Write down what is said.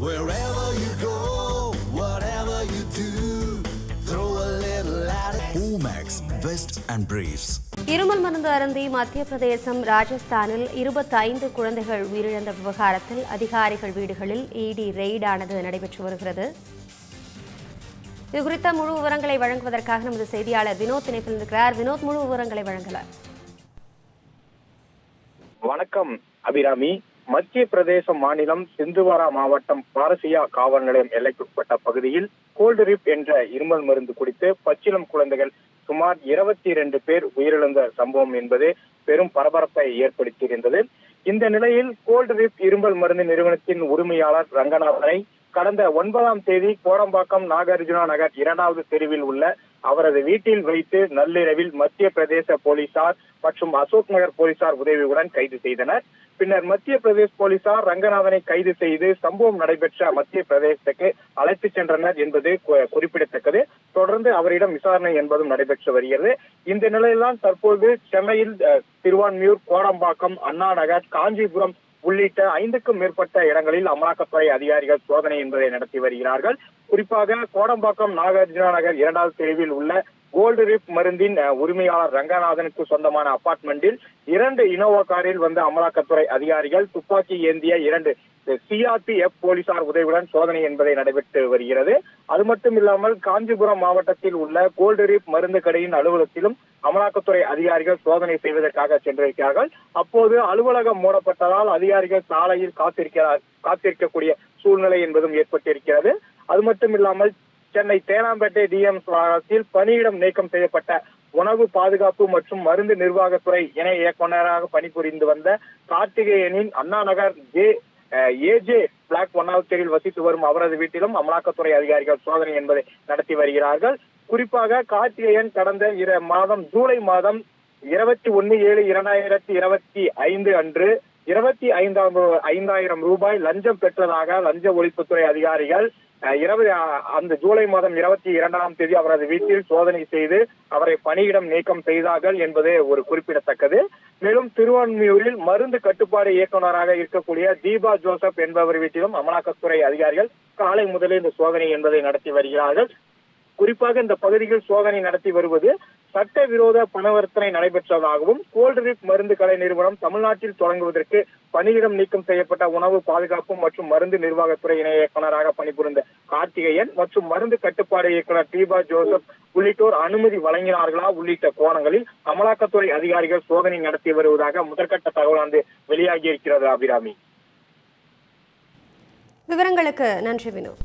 Wherever you go, whatever you do, throw a little at it. Omax, Vest and Briefs. இருமல் மருந்து அருந்தி மத்திய பிரதேசம் ராஜஸ்தானில் இருபத்தைந்து குழந்தைகள் உயிரிழந்த விவகாரத்தில் அதிகாரிகள் வீடுகளில் இடி ரெய்டானது நடைபெற்று வருகிறது இது குறித்த முழு விவரங்களை வழங்குவதற்காக நமது செய்தியாளர் வினோத் இணைப்பில் இருக்கிறார் வினோத் முழு விவரங்களை வழங்கலாம் வணக்கம் அபிராமி மத்திய பிரதேச மாநிலம் சிந்துவாரா மாவட்டம் பாரசியா காவல் நிலையம் எல்லைக்குட்பட்ட பகுதியில் கோல்டு ரிப் என்ற இருமல் மருந்து குடித்து பச்சிளம் குழந்தைகள் சுமார் இருபத்தி இரண்டு பேர் உயிரிழந்த சம்பவம் என்பது பெரும் பரபரப்பை ஏற்படுத்தியிருந்தது. இந்த நிலையில் கோல்டு ரிப் இருமல் மருந்து நிறுவனத்தின் உரிமையாளர் ரங்கநாதனை கடந்த ஒன்பதாம் தேதி கோரம்பாக்கம் நாகார்ஜுனா நகர் இரண்டாவது தெருவில் உள்ள அவரது வீட்டில் வைத்து நள்ளிரவில் மத்திய பிரதேச போலீசார் மற்றும் அசோக் நகர் போலீசார் உதவியுடன் கைது செய்தனர். பின்னர் மத்திய பிரதேச போலீசார் ரங்கநாதனை கைது செய்து சம்பவம் நடைபெற்ற மத்திய பிரதேசத்துக்கு அழைத்துச் சென்றனர் என்பது குறிப்பிடத்தக்கது. தொடர்ந்து அவரிடம் விசாரணை என்பதும் நடைபெற்று வருகிறது. இந்த நிலையில்தான் தற்போது சென்னையில் திருவான்மியூர் கோடம்பாக்கம் அண்ணா நகர் காஞ்சிபுரம் உள்ளிட்ட ஐந்துக்கும் மேற்பட்ட இடங்களில் அமலாக்கத்துறை அதிகாரிகள் சோதனை என்பதை நடத்தி வருகிறார்கள். குறிப்பாக கோடம்பாக்கம் நாகார்ஜுனா நகர் இரண்டாவது தெருவில் உள்ள கோல்டு ரிப் மருந்தின் உரிமையாளர் ரங்கநாதனுக்கு சொந்தமான அபார்ட்மெண்டில் இரண்டு இனோவா காரில் வந்த அமலாக்கத்துறை அதிகாரிகள் துப்பாக்கி ஏந்திய இரண்டு சிஆர்பிஎஃப் போலீசார் உதவியுடன் சோதனை என்பதை நடைபெற்று வருகிறது. அது மட்டும் இல்லாமல் காஞ்சிபுரம் மாவட்டத்தில் உள்ள கோல்டு ரிப் மருந்து கடையின் அலுவலகத்திலும் அமலாக்கத்துறை அதிகாரிகள் சோதனை செய்வதற்காக சென்றிருக்கிறார்கள். அப்போது அலுவலகம் மூடப்பட்டதால் அதிகாரிகள் சாலையில் காத்திருக்கிறார் காத்திருக்கக்கூடிய சூழ்நிலை என்பதும் ஏற்பட்டிருக்கிறது. அது மட்டும் இல்லாமல் சென்னை தேனாம்பேட்டை டிஎம் வளாகத்தில் பணியிடம் நீக்கம் செய்யப்பட்ட உணவு பாதுகாப்பு மற்றும் மருந்து நிர்வாகத்துறை இணை இயக்குநராக பணிபுரிந்து வந்த கார்த்திகேயனின் Anna Nagar J AJ block ஒன்னாவது தெருவில் வசித்து வரும் அவரது வீட்டிலும் அமலாக்கத்துறை அதிகாரிகள் சோதனை என்பதை நடத்தி வருகிறார்கள். குறிப்பாக கார்த்திகேயன் கடந்த இர மாதம் ஜூலை மாதம் இருபத்தி ஒன்னு ஏழு இரண்டாயிரத்தி இருபத்தி ஐந்து அன்று இருபத்தி ஐந்தாம் ஐந்தாயிரம் ரூபாய் லஞ்சம் பெற்றதாக லஞ்ச ஒழிப்புத்துறை அதிகாரிகள் இருபது அந்த ஜூலை மாதம் இருபத்தி இரண்டாம் தேதி அவரது வீட்டில் சோதனை செய்து அவரை பணியிடம் நீக்கம் செய்தார்கள் என்பது ஒரு குறிப்பிடத்தக்கது. மேலும் திருவான்மியூரில் மருந்து கட்டுப்பாடு இயக்குநராக இருக்கக்கூடிய தீபா ஜோசப் என்பவர் வீட்டிலும் அமலாக்கத்துறை அதிகாரிகள் காலை முதலே இந்த சோதனை என்பதை நடத்தி வருகிறார்கள். குறிப்பாக இந்த பகுதியில் சோதனை நடத்தி வருவது சட்டவிரோத பணவர்த்தனை நடைபெற்றதாகவும் கோல்டு ரிப் மருந்து கடை நிறுவனம் தமிழ்நாட்டில் தொடங்குவதற்கு பணியிடம் நீக்கம் செய்யப்பட்ட உணவு பாதுகாப்பு மற்றும் மருந்து நிர்வாகத்துறை இணை இயக்குநராக பணிபுரிந்த கார்த்திகேயன் மற்றும் மருந்து கட்டுப்பாடு இயக்குனர் தீபா ஜோசப் உள்ளிட்டோர் அனுமதி வழங்கினார்களா உள்ளிட்ட கோணங்களில் அமலாக்கத்துறை அதிகாரிகள் சோதனை நடத்தி வருவதாக முதற்கட்ட தகவலானது வெளியாகி இருக்கிறது அபிராமி. விவரங்களுக்கு நன்றி வினோத்.